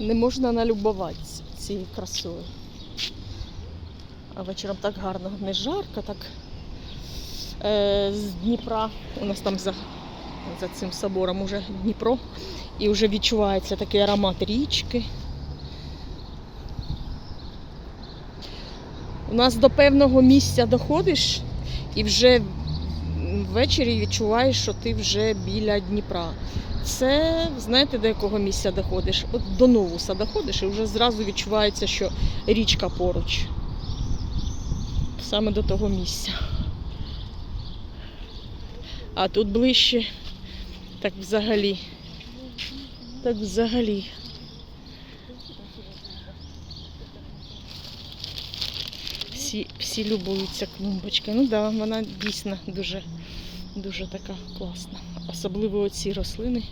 Не можна налюбуватися цією красою. А вечором так гарно, не жарко, так е, з Дніпра. У нас там за, за цим собором уже Дніпро. І вже відчувається такий аромат річки. У нас до певного місця доходиш і вже ввечері відчуваєш, що ти вже біля Дніпра. Це знаєте, до якого місця доходиш? От до Новуса доходиш і вже зразу відчувається, що річка поруч. Саме до того місця. А тут ближче, так взагалі. Так взагалі. Всі, всі любуються клумбочкою. Ну так, да, вона дійсно дуже, дуже така класна. Особливо ці рослини.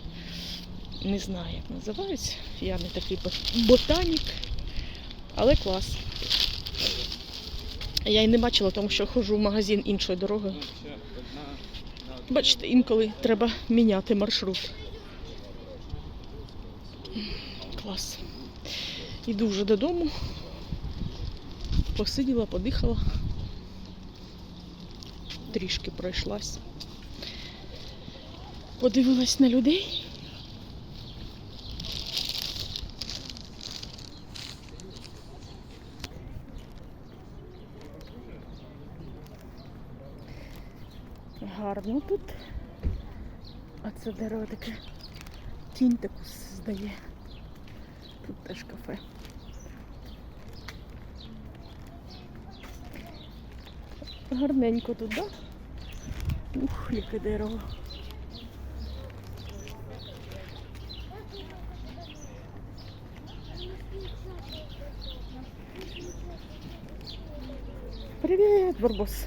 Не знаю, як називаються. Я не такий ботанік, але клас. Я й не бачила, тому що ходжу в магазин іншою дорогою. Бачите, інколи треба міняти маршрут. Клас. Іду вже додому. Посиділа, подихала. Трішки пройшлась. Подивилась на людей. Гарно тут. А це дерево таке тінь таку здає. Тут теж кафе. Гарненько тут, да? Ух, яке дерево. Привіт, Барбос.